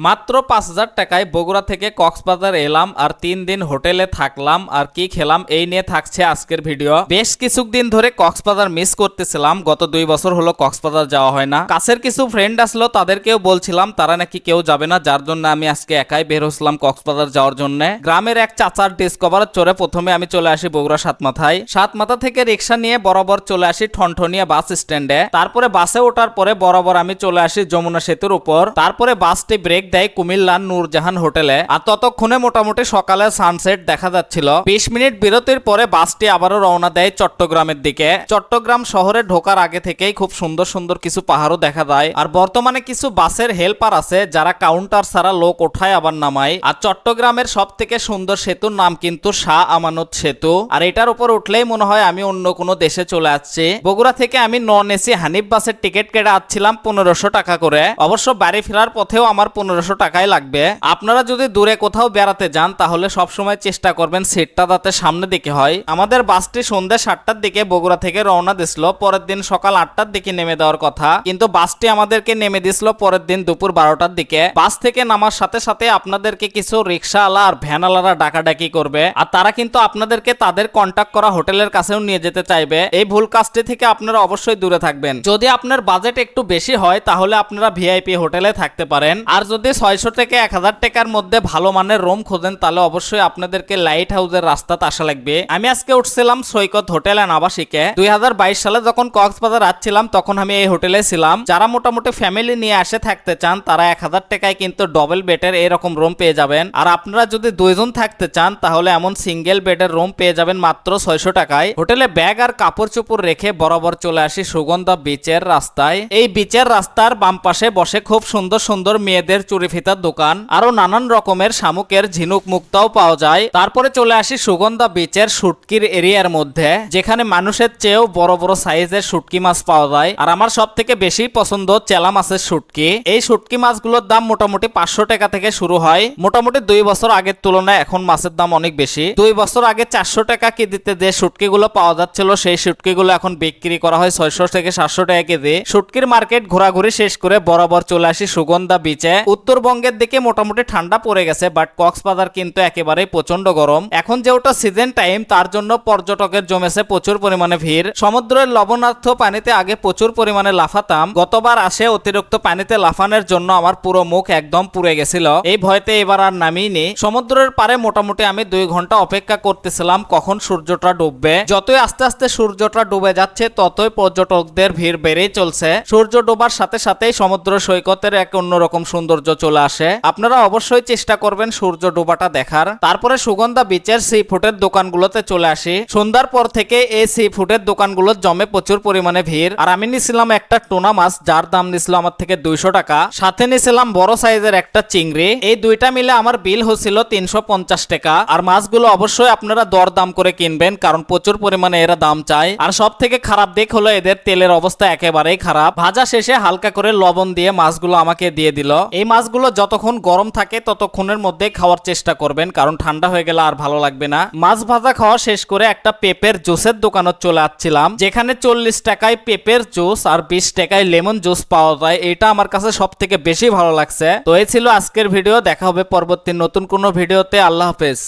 মাত্র পাঁচ হাজার টাকায় বগুড়া থেকে কক্সবাজার এলাম আর তিন দিন হোটেলে থাকলাম আর কি খেলাম এই নিয়ে থাকছে আজকের ভিডিও। বেশ কিছুদিন ধরে কক্সবাজার মিস করতেছিলাম। গত দুই বছর হলো কক্সবাজার যাওয়া হয় না। কাছের কিছু ফ্রেন্ড আসলো, তাদেরকেও বলছিলাম, তারা নাকি কেউ যাবে না, যার জন্য আমি আজকে একাই বের হচ্ছিলাম কক্সবাজার যাওয়ার জন্য। গ্রামের এক চাচার ডিসকভার চড়ে প্রথমে আমি চলে আসি বগুড়া সাতমাথায়। সাতমাথা থেকে রিক্সা নিয়ে বরাবর চলে আসি ঠনঠনিয়া বাস স্ট্যান্ডে তারপরে বাসে ওঠার পরে বরাবর আমি চলে আসি যমুনা সেতুর উপর। তারপরে বাসটি ব্রেক দেয় কুমিল্লার নূরজাহান হোটেলে আর ততক্ষণে মোটামুটি সকালে সানসেট দেখা যাচ্ছিল। বিশ মিনিট বিরতির পরে বাসটি আবারও রওনা দেয় চট্টগ্রামের দিকে। চট্টগ্রাম শহরে ঢোকার আগে থেকেই খুব সুন্দর সুন্দর কিছু পাহাড়ও দেখা যায়। আর বর্তমানে কিছু বাসের হেল্পার আছে যারা কাউন্টার ছাড়া লোক ওঠায় আবার নামায়। আর চট্টগ্রামের সব থেকে সুন্দর সেতুর নাম কিন্তু শাহ আমানত সেতু। আর এটার উপর উঠলেই মনে হয় আমি অন্য কোনো দেশে চলে আসছি। বগুড়া থেকে আমি নন এসি হানিফ বাসের টিকিট কেটে আসছিলাম পনেরোশো টাকা করে। অবশ্য বাড়ি ফেরার পথেও আমার পনেরোশো টাকাই লাগবে। আপনারা যদি দূরে কোথাও বেড়াতে যান, তাহলে সবসময় চেষ্টা করবেন সিটটা যাতে সামনে দিকে হয়। আমাদের বাসটি সন্ধ্যা সাতটার দিকে বগুড়া থেকে রওনা দিছিল, পরের দিন সকাল আটটার দিকে নেমে দেওয়ার কথা। কিন্তু বাসটি আমাদেরকে নেমে দিছিল পরের দিন দুপুর বারোটার দিকে। বাস থেকে নামার সাথে সাথে আপনাদেরকে কিছু রিক্সাওয়ালা আর ভ্যানওয়ালারা ডাকাডাকি করবে। আর তারা কিন্তু আপনাদেরকে তাদের কন্ট্যাক্ট করা হোটেলের কাছেও নিয়ে যেতে চাইবে। এই ভুল কাজটি থেকে আপনারা অবশ্যই দূরে থাকবেন। যদি আপনার বাজেট একটু বেশি হয়, তাহলে আপনারা ভিআইপি হোটেলে থাকতে পারেন। আর যদি ছয়শো থেকে এক হাজার টাকার মধ্যে ভালো মানের রুম খোঁজেন, তাহলে অবশ্যই আপনাদেরকে লাইট হাউসের রাস্তাতে আসা লাগবে। আমি আজকে উঠছিলাম সৈকত হোটেল অ্যান্ড আবাসিকে। দুই সালে যখন কক্সবাজার আসছিলাম, তখন আমি এই হোটেলে ছিলাম। যারা মোটামুটি ফ্যামিলি নিয়ে আসে থাকতে চান, তারা এক হাজার টাকায় কিন্তু ডবল বেডের এরকম রুম পেয়ে যাবেন। আর আপনারা যদি দুইজন থাকতে চান, তাহলে এমন সিঙ্গেল বেডের রুম পেয়ে যাবেন মাত্র ছয়শো টাকায়। হোটেলে ব্যাগ আর কাপড় চোপড় রেখে বরাবর চলে আসি সুগন্ধা বিচের রাস্তায়। এই বিচের রাস্তার বাম পাশে বসে খুব সুন্দর সুন্দর মেয়েদের চুরি ফিতার দোকান। আরও নানান রকমের শামুকের ঝিনুক মুক্তাও পাওয়া যায়। তারপরে চলে আসি সুগন্ধা বিচের শুটকির এরিয়ার মধ্যে, যেখানে মানুষের চেয়েও বড় বড় সাইজের শুটকি মাছ পাওয়া যায়। আর আমার সব থেকে বেশি পছন্দ চেলা মাছের শুটকি। এই শুটকি মাছগুলোর দাম মোটামুটি পাঁচশো টাকা থেকে শুরু হয়। মোটামুটি দুই বছর আগের তুলনায় এখন মাছের দাম অনেক বেশি। দুই বছর আগে চারশো টাকা কেজিতে যে শুটকিগুলো পাওয়া যাচ্ছিল, সেই শুটকিগুলো এখন বিক্রি করা হয় ছয়শো থেকে সাতশো টাকা কেজি। শুটকির মার্কেট ঘোরাঘুরি শেষ করে বরাবর চলে আসি সুগন্ধা বিচে উত্তরবঙ্গের দিকে মোটামুটি ঠান্ডা পড়ে গেছে বাট কক্সবাজার কিন্তু একেবারে প্রচণ্ড গরম। এখন যেহেতু সিজন টাইম তার জন্য পর্যটকের জমেছে প্রচুর পরিমাণে ভিড়। সমুদ্রের লবণার্থ পানিতে আগে প্রচুর পরিমাণে লাফাতাম। গতবার আসে অতিরিক্ত পানিতে লাফানোর জন্য আমার পুরো মুখ একদম পুড়ে গেছিল। এই ভয়তে এবার আর নামিনি সমুদ্রের পারে মোটামুটি আমি দুই ঘণ্টা অপেক্ষা করতেছিলাম কখন সূর্যটা ডুববে। যতই আস্তে আস্তে সূর্যটা ডুবে যাচ্ছে, ততই পর্যটকদের ভিড় বেড়েই চলছে। সূর্য ডোবার সাথে সাথেই সমুদ্র সৈকতের এক অন্যরকম সৌন্দর্য চলে আসে। আপনারা অবশ্যই চেষ্টা করবেন সূর্য ডোবাটা দেখার। তারপরে সুগন্ধা বিচের সি ফুডের দোকানগুলোতে চলে আসি। সন্ধ্যার পর থেকে এই সি ফুডের দোকানগুলো জমে প্রচুর পরিমাণে ভিড়। আর আমি নিছিলাম একটা টোনা মাছ, যার দাম নিছিল আমার থেকে দুইশো টাকা। সাথে নিছিলাম বড় সাইজের একটা চিংড়ি। এই দুইটা মিলে আমার বিল হচ্ছিল তিনশো পঞ্চাশ টাকা। আর মাছগুলো অবশ্যই আপনারা দর দাম করে কিনবেন, কারণ প্রচুর পরিমাণে এরা দাম চায়। আর সব থেকে খারাপ দিক হলো এদের তেলের অবস্থা একেবারেই খারাপ। ভাজা শেষে হালকা করে লবণ দিয়ে মাছগুলো আমাকে দিয়ে দিল। এই মাছগুলো যতক্ষণ গরম থাকে ততক্ষণের মধ্যে খাওয়ার চেষ্টা করবেন, কারণ ঠান্ডা হয়ে গেলে আর ভালো লাগবে না। মাছ ভাজা খাওয়া শেষ করে একটা পেপের জুসের দোকানে চলে আসছিলাম, যেখানে চল্লিশ টাকায় পেপের জুস আর বিশ টাকায় লেমন জুস পাওয়া যায়। এটা আমার কাছে সব থেকে বেশি ভালো লাগছে। তো এই ছিল আজকের ভিডিও, দেখা হবে পরবর্তী নতুন কোনো ভিডিওতে। আল্লাহ হাফেজ।